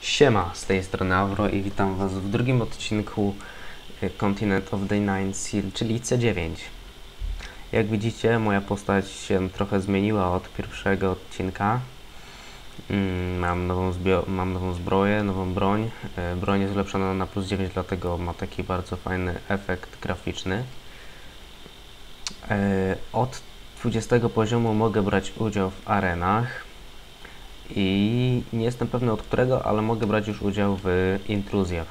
Siema, z tej strony Avro i witam Was w drugim odcinku y, Continent of the Nine Seal, czyli C9. Jak widzicie, moja postać się trochę zmieniła od pierwszego odcinka. Mm, Mam nową, mam nową zbroję, nową broń. Y, Broń jest ulepszona na plus 9, dlatego ma taki bardzo fajny efekt graficzny. Y, Od 20 poziomu mogę brać udział w arenach i nie jestem pewny od którego, ale mogę brać już udział w intruzjach.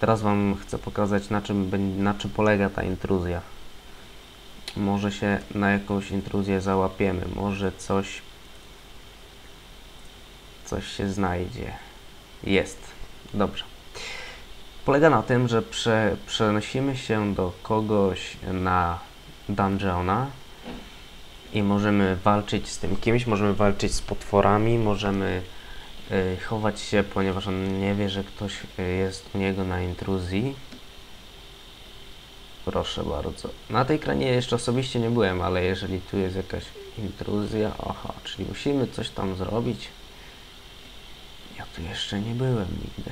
Teraz Wam chcę pokazać na czym, na czym polega ta intruzja. Może się na jakąś intruzję załapiemy, może coś coś się znajdzie. Jest. Dobrze. Polega na tym, że prze, przenosimy się do kogoś na dungeona i możemy walczyć z tym kimś, możemy walczyć z potworami, możemy y, chować się, ponieważ on nie wie, że ktoś y, jest u niego na intruzji. Proszę bardzo. Na tej kranie jeszcze osobiście nie byłem, ale jeżeli tu jest jakaś intruzja, aha, czyli musimy coś tam zrobić. Ja tu jeszcze nie byłem nigdy.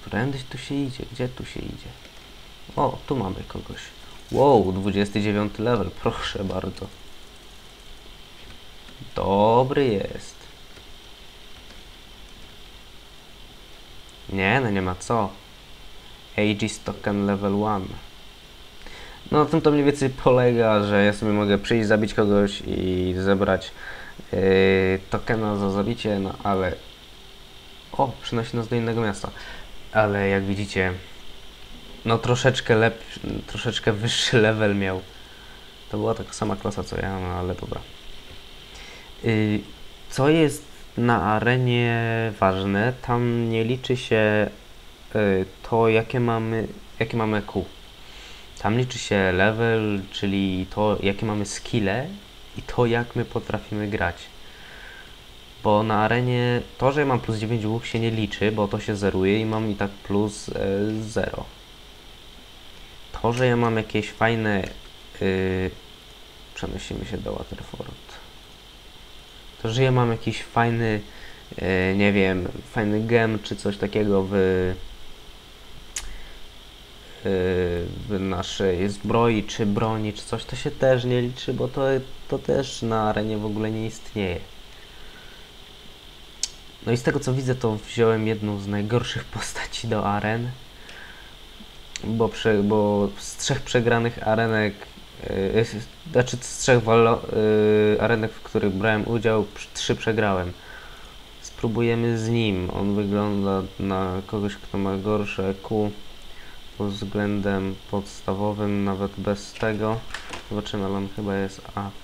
Którędyś tu się idzie? Gdzie tu się idzie? O, tu mamy kogoś. Wow, 29 level, proszę bardzo. Dobry jest. Nie, no nie ma co. Aegis Token level 1. No na tym to mniej więcej polega, że ja sobie mogę przyjść, zabić kogoś i zebrać yy, tokena za zabicie, no ale... O, przynosi nas do innego miasta. Ale jak widzicie, no troszeczkę lepszy, troszeczkę wyższy level miał. To była taka sama klasa co ja, no ale dobra. Y, co jest na arenie ważne, tam nie liczy się y, to jakie mamy, jakie mamy Q. Tam liczy się level, czyli to jakie mamy skille i to jak my potrafimy grać. Bo na arenie to, że mam plus 9 łuk się nie liczy, bo to się zeruje i mam i tak plus e, 0 to, że ja mam jakieś fajne. Yy, przenosimy się do Waterford. To, że ja mam jakiś fajny, yy, nie wiem, fajny gem czy coś takiego w, yy, w naszej zbroi, czy broni, czy coś, to się też nie liczy, bo to, to też na arenie w ogóle nie istnieje. No i z tego co widzę, to wziąłem jedną z najgorszych postaci do aren bo, prze, bo z trzech przegranych arenek, yy, znaczy z trzech walo, yy, arenek, w których brałem udział, trzy przegrałem. Spróbujemy z nim. On wygląda na kogoś, kto ma gorsze EQ pod względem podstawowym, nawet bez tego. Zobaczymy, ale on chyba jest AFK.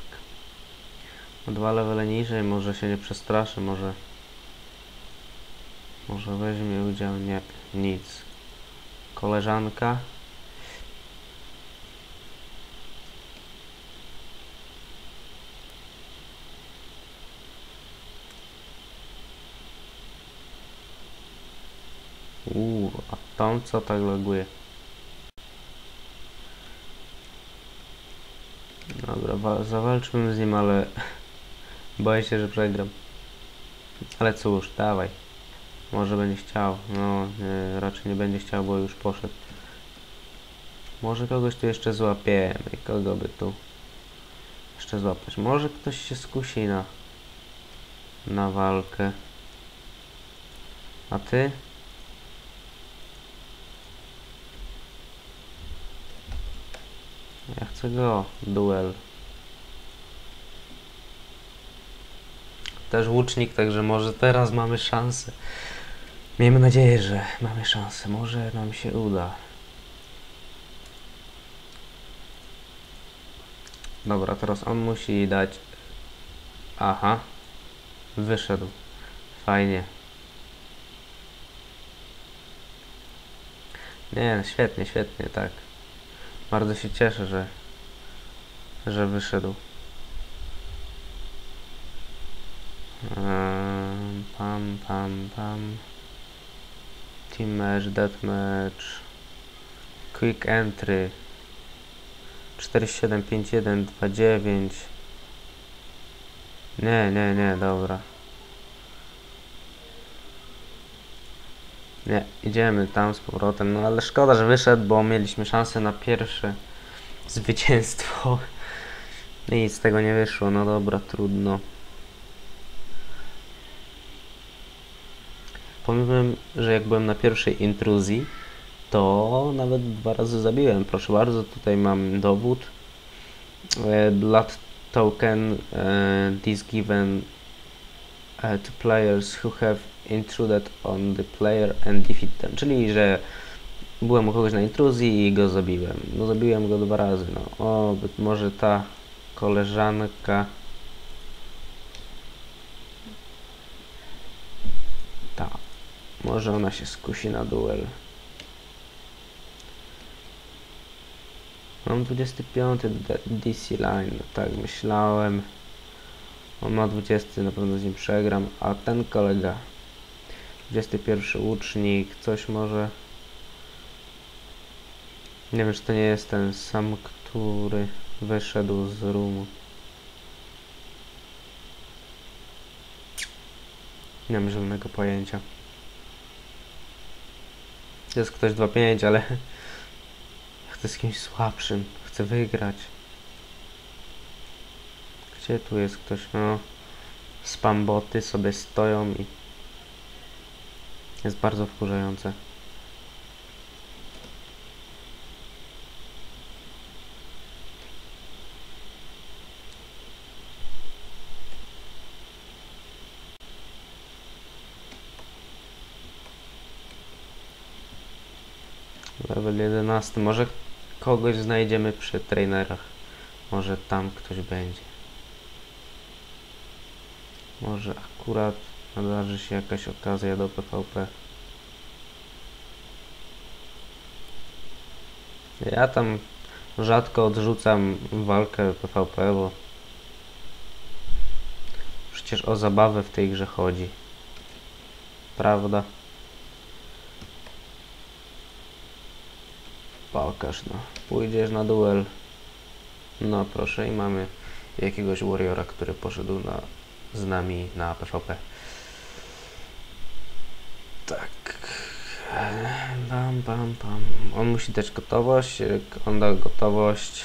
Dwa levele niżej, może się nie przestraszy, może może weźmie udział, nie, nic koleżanka. Uuu, a tam co tak loguje? Dobra, wa- zawalczmy z nim, ale boję się, że przegram. Ale cóż, dawaj. Może będzie chciał. No, nie, raczej nie będzie chciał, bo już poszedł. Może kogoś tu jeszcze złapiemy. Kogo by tu jeszcze złapać? Może ktoś się skusi na, na walkę. A ty? Ja chcę go. Duel. Też łucznik, także może teraz mamy szansę. Miejmy nadzieję, że mamy szansę. Może nam się uda. Dobra, teraz on musi dać. Aha. Wyszedł. Fajnie. Nie, świetnie, świetnie, tak. Bardzo się cieszę, że, że wyszedł. Ehm, Pam, pam, pam. Team match, deathmatch. Quick entry. 475129. Nie, nie, nie, dobra. Nie, idziemy tam z powrotem, no ale szkoda, że wyszedł, bo mieliśmy szansę na pierwsze zwycięstwo. Nic z tego nie wyszło, no dobra, trudno. Powiem, że jak byłem na pierwszej intruzji, to nawet dwa razy zabiłem. Proszę bardzo, tutaj mam dowód. E, Blood token e, this given e, to players who have intruded on the player and defeat them. Czyli, że byłem u kogoś na intruzji i go zabiłem. No zabiłem go dwa razy, no. O, może ta koleżanka... Może ona się skusi na duel. Mam 25 D- DC Line, tak myślałem. On ma 20, na pewno z nim przegram, a ten kolega 21 łucznik, coś może... Nie wiem, czy to nie jest ten sam, który wyszedł z roomu. Nie mam żadnego pojęcia. Jest ktoś 2-5, ale chcę z kimś słabszym. Chcę wygrać. Gdzie tu jest ktoś? No, spamboty sobie stoją i jest bardzo wkurzające. Level 11. Może kogoś znajdziemy przy trainerach. Może tam ktoś będzie. Może akurat nadarzy się jakaś okazja do PvP. Ja tam rzadko odrzucam walkę PvP, bo przecież o zabawę w tej grze chodzi. Prawda? Pokaż no. Pójdziesz na duel. No proszę i mamy jakiegoś warriora, który poszedł na, z nami na PvP. Tak. Bam, bam, bam. On musi dać gotowość. On da gotowość,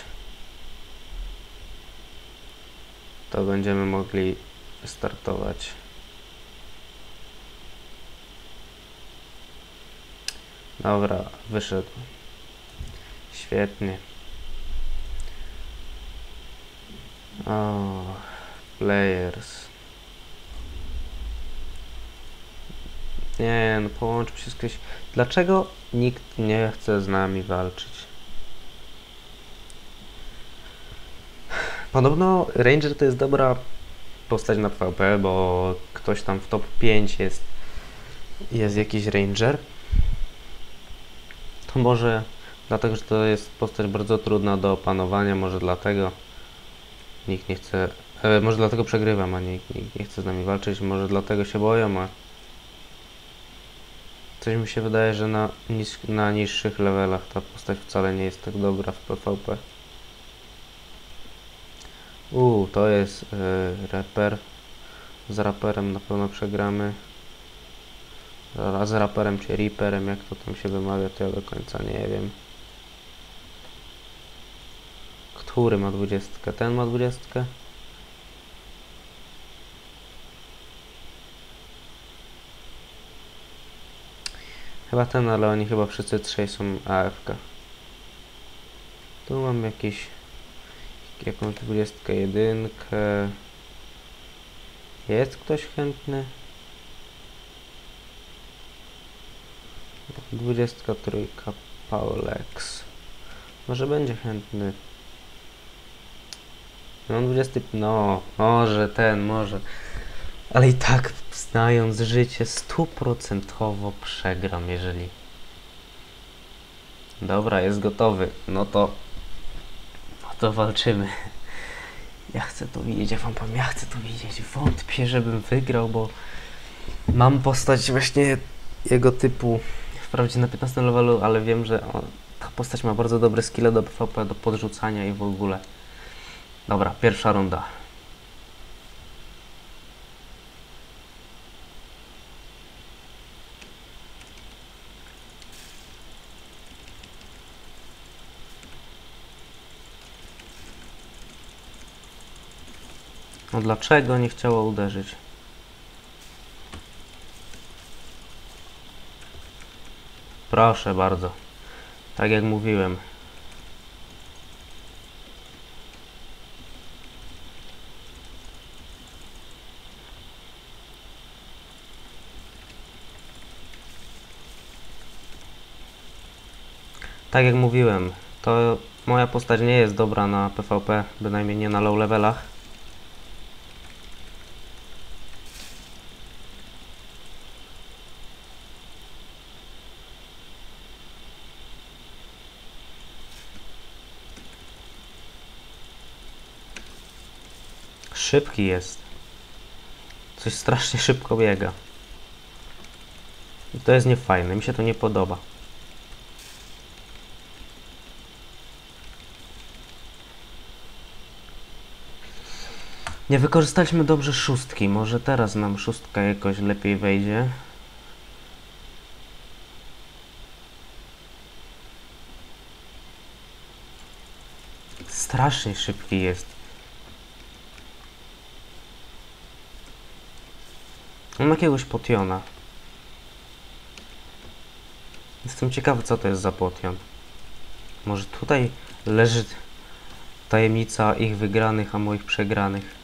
to będziemy mogli startować. Dobra, wyszedł. Świetnie. O, players. Nie, no połączmy się z kimś. Dlaczego nikt nie chce z nami walczyć? Podobno Ranger to jest dobra postać na PvP, bo ktoś tam w top 5 jest jest jakiś Ranger. To może dlatego, że to jest postać bardzo trudna do opanowania, może dlatego nikt nie chce, e, może dlatego przegrywam, a nikt, nikt nie chce z nami walczyć, może dlatego się boją, a Coś mi się wydaje, że na, na niższych levelach ta postać wcale nie jest tak dobra w PvP. Uuu, to jest yy, raper. Z raperem na pewno przegramy. Z raperem czy reaperem, jak to tam się wymawia, to ja do końca nie wiem. Który ma dwudziestkę? Ten ma dwudziestkę? Chyba ten, ale oni chyba wszyscy trzej są AFK. Tu mam jakiś jakąś 21. Jest ktoś chętny? 23 Paulex. Może będzie chętny. No 20. No, może ten, może. Ale i tak, znając życie, stuprocentowo przegram, jeżeli... Dobra, jest gotowy. No to... No to walczymy. Ja chcę to widzieć, ja wam powiem, ja chcę to widzieć. Wątpię, żebym wygrał, bo mam postać właśnie jego typu, wprawdzie na 15 levelu, ale wiem, że on, ta postać ma bardzo dobre skille do PvP, do podrzucania i w ogóle. Dobra, pierwsza runda. No dlaczego nie chciało uderzyć? Proszę bardzo. Tak jak mówiłem, Tak jak mówiłem, to moja postać nie jest dobra na PvP, bynajmniej nie na low levelach. Szybki jest. Coś strasznie szybko biega. I to jest niefajne, mi się to nie podoba. Nie wykorzystaliśmy dobrze szóstki. Może teraz nam szóstka jakoś lepiej wejdzie. Strasznie szybki jest. Mam jakiegoś potiona. Jestem ciekawy, co to jest za potion. Może tutaj leży tajemnica ich wygranych, a moich przegranych.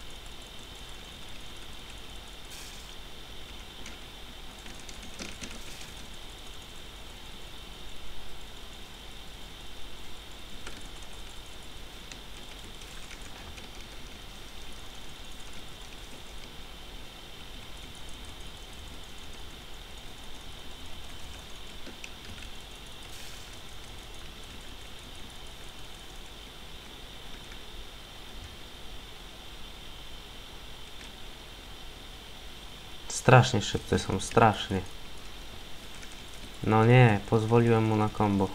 Strasznie szybcy są, strasznie. No nie, pozwoliłem mu na combo.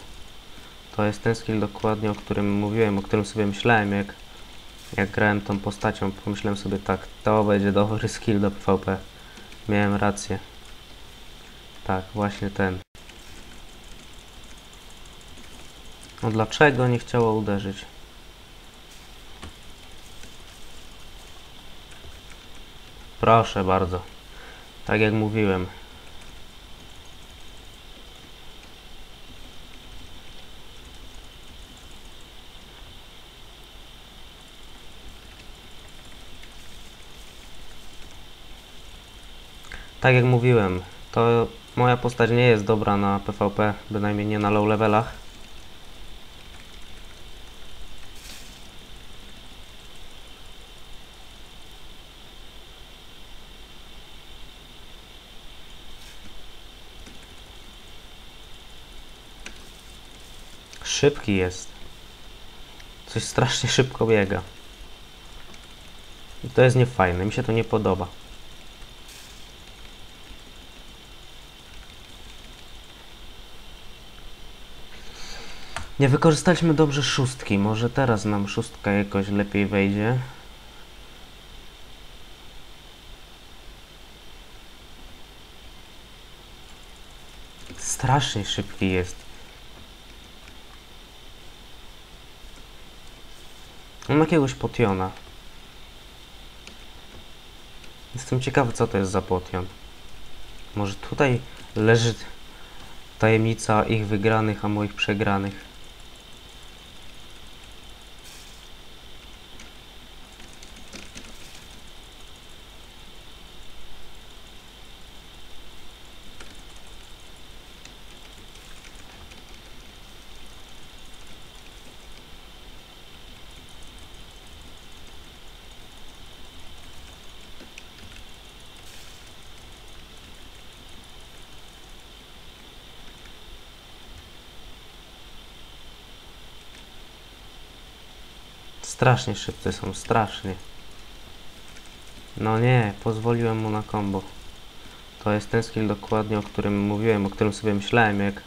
To jest ten skill dokładnie, o którym mówiłem, o którym sobie myślałem, jak, jak grałem tą postacią. Pomyślałem sobie tak, to będzie dobry skill do PvP. Miałem rację. Tak, właśnie ten. No dlaczego nie chciało uderzyć? Proszę bardzo. Tak jak mówiłem. Tak jak mówiłem, to moja postać nie jest dobra na PvP, bynajmniej nie na low levelach. Szybki jest. Coś strasznie szybko biega. I to jest niefajne, mi się to nie podoba. Nie wykorzystaliśmy dobrze szóstki. Może teraz nam szóstka jakoś lepiej wejdzie. Strasznie szybki jest. Mam jakiegoś potiona. Jestem ciekawy, co to jest za potion. Może tutaj leży tajemnica ich wygranych, a moich przegranych. Strasznie szybcy są, strasznie. No nie, pozwoliłem mu na combo. To jest ten skill dokładnie, o którym mówiłem, o którym sobie myślałem, jak,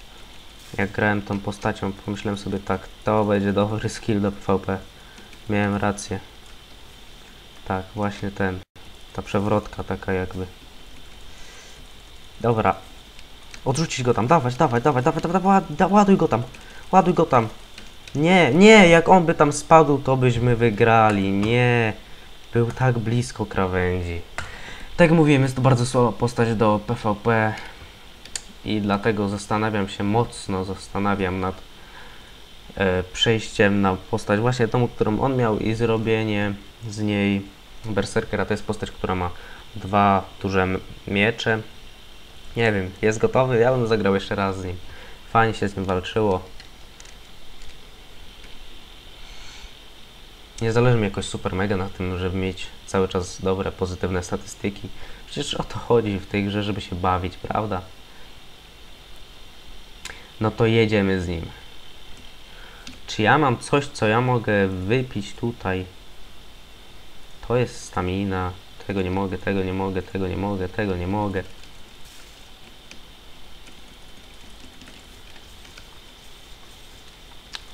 jak grałem tą postacią. Pomyślałem sobie tak, to będzie dobry skill do PvP. Miałem rację. Tak, właśnie ten. Ta przewrotka taka jakby. Dobra. Odrzucić go tam, dawać, dawać, dawać, dawać, dawać, dawać, ładuj go tam. Ładuj go tam. Nie, nie, jak on by tam spadł, to byśmy wygrali. Nie. Był tak blisko krawędzi. Tak jak mówiłem, jest to bardzo słaba postać do PvP i dlatego zastanawiam się mocno, zastanawiam nad e, przejściem na postać właśnie tą, którą on miał i zrobienie z niej Berserkera. To jest postać, która ma dwa duże miecze. Nie wiem, jest gotowy? Ja bym zagrał jeszcze raz z nim. Fajnie się z nim walczyło. Nie zależy mi jakoś super mega na tym, żeby mieć cały czas dobre, pozytywne statystyki. Przecież o to chodzi w tej grze, żeby się bawić, prawda? No to jedziemy z nim. Czy ja mam coś, co ja mogę wypić tutaj? To jest stamina. Tego nie mogę, tego nie mogę, tego nie mogę, tego nie mogę.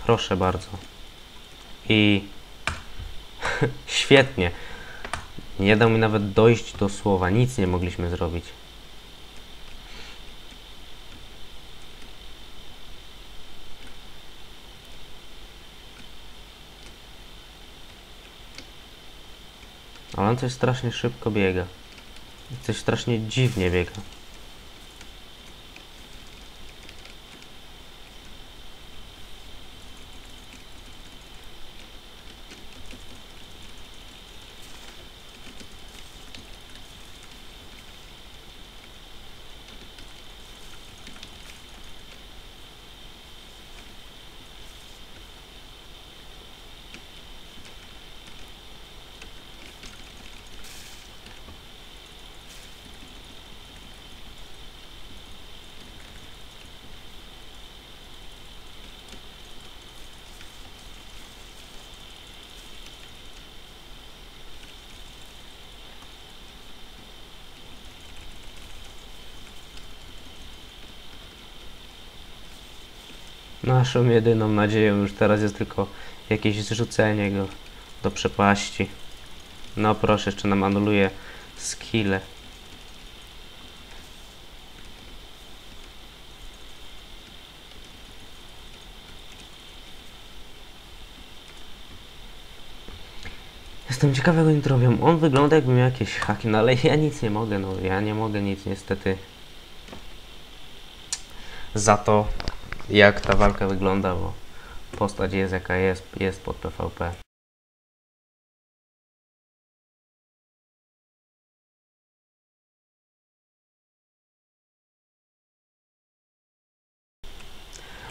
Proszę bardzo. I świetnie. Nie dał mi nawet dojść do słowa. Nic nie mogliśmy zrobić. Ale on coś strasznie szybko biega. Coś strasznie dziwnie biega. Naszą jedyną nadzieją już teraz jest tylko jakieś zrzucenie go do przepaści. No proszę, jeszcze nam anuluje skille. Jestem ciekawy, jak oni to robią. On wygląda jakby miał jakieś haki, no ale ja nic nie mogę, no ja nie mogę nic niestety. Za to jak ta walka wygląda, bo postać jest jaka jest, jest pod PvP.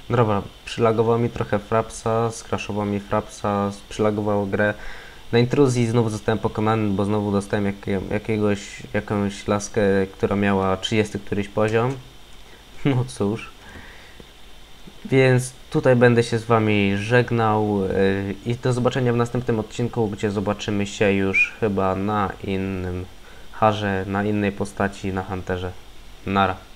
Dobra, przylagowało mi trochę Frapsa, skraszował mi Frapsa, przylagowało grę. Na intruzji znowu zostałem pokonany, bo znowu dostałem jakie, jakiegoś, jakąś laskę, która miała 30 któryś poziom. No cóż. Więc tutaj będę się z Wami żegnał yy, i do zobaczenia w następnym odcinku, gdzie zobaczymy się już chyba na innym harze, na innej postaci, na Hunterze. Nara.